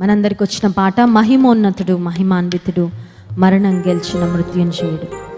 మనందరికి వచ్చిన పాట మహిమోన్నతుడు మహిమాన్వితుడు మరణం గెలిచిన మృత్యుంజయుడు.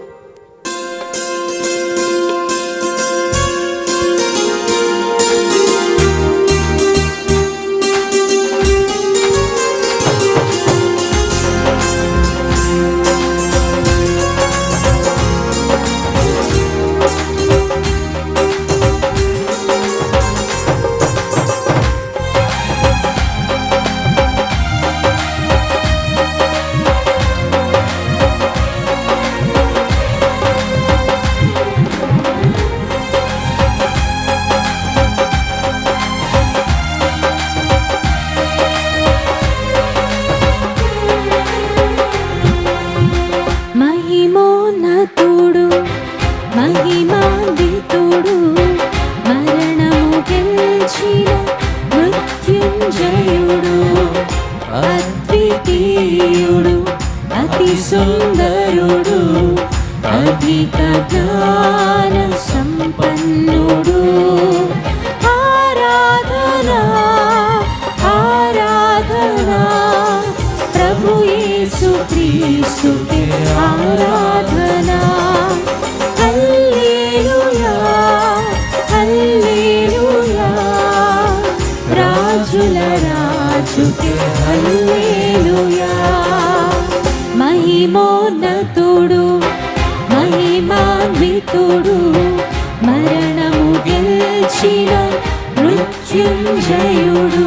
అతి సుందరుడు అధిక జ్ఞాన సంపన్నుడు. ఆరాధనా ఆరాధనా ప్రభు యేసు క్రీస్తుకే ఆరాధనా తోడు మరణము గెలిచిన మృత్యుంజయుడు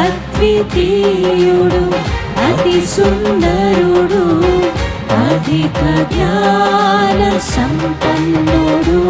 అద్వితీయుడు అతి సుందరుడు అధిక జ్ఞాన సంపన్నుడు.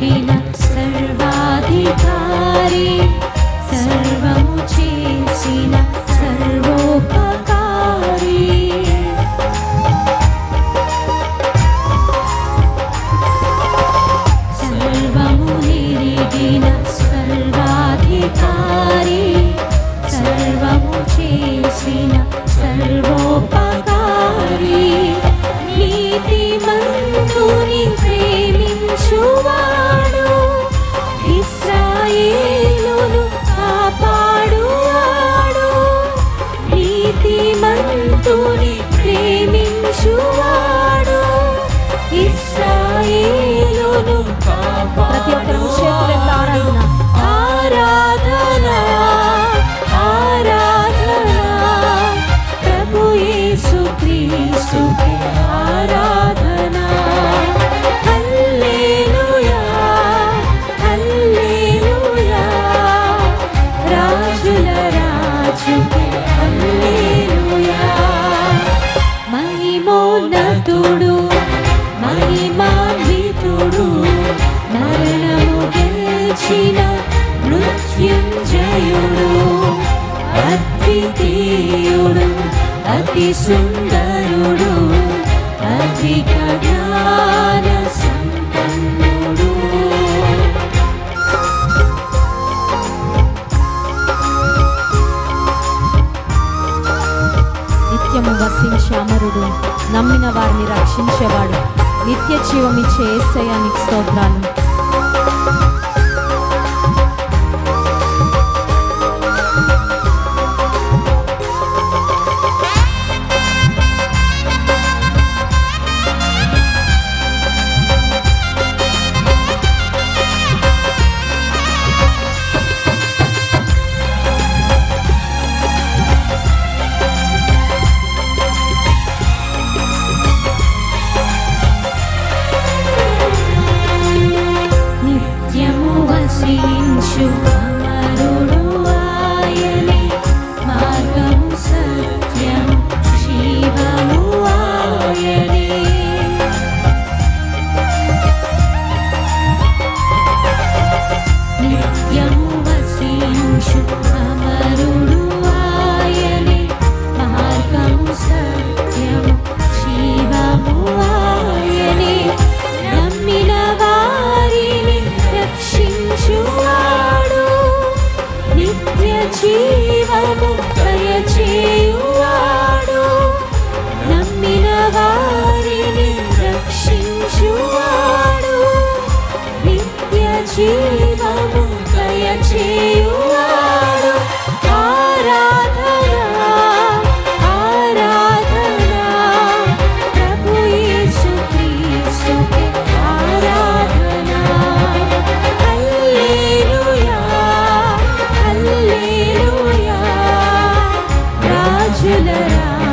Aquila. మృత్యుంజయుడు అద్వితీయుడు అతి సుందరుడు అధిక జ్ఞాన సంపన్నుడు. నిత్యము వసించే అమరుడు నమ్మిన వారిని రక్షించేవాడు నిత్య జీవమిచ్చే ఏసయానికి స్తోత్రాలు.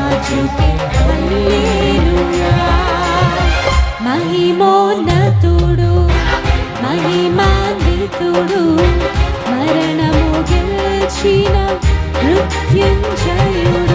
రాజుకే హల్లెలూయా మహిమోన్నతుడు మహిమాన్వితుడు మరణము గెలిచిన మృత్యుంజయుడు.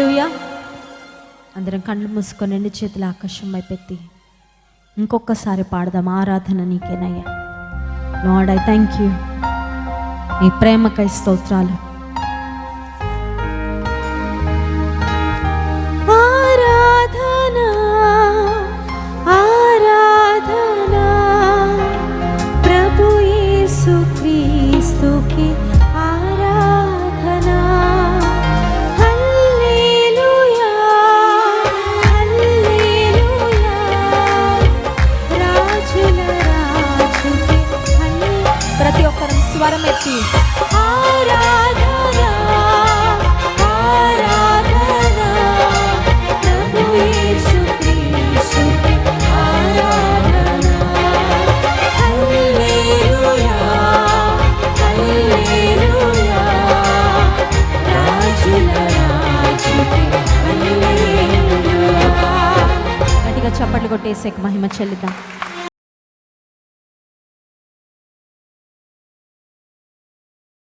హల్లెలూయా. అందరం కళ్ళు మూసుకొని రెండు చేతుల ఆకాశం వైపెత్తి ఇంకొకసారి పాడదాం ఆరాధన నీకేనయ్యా. లార్డ్ ఐ థ్యాంక్ యూ నీ ప్రేమకై స్తోత్రాలు. ఆరాధన ఆరాధన ప్రభు యేసు క్రీస్తుకి చప్పట్లు కొట్టేసే మహిమ చెల్లిద్దాం.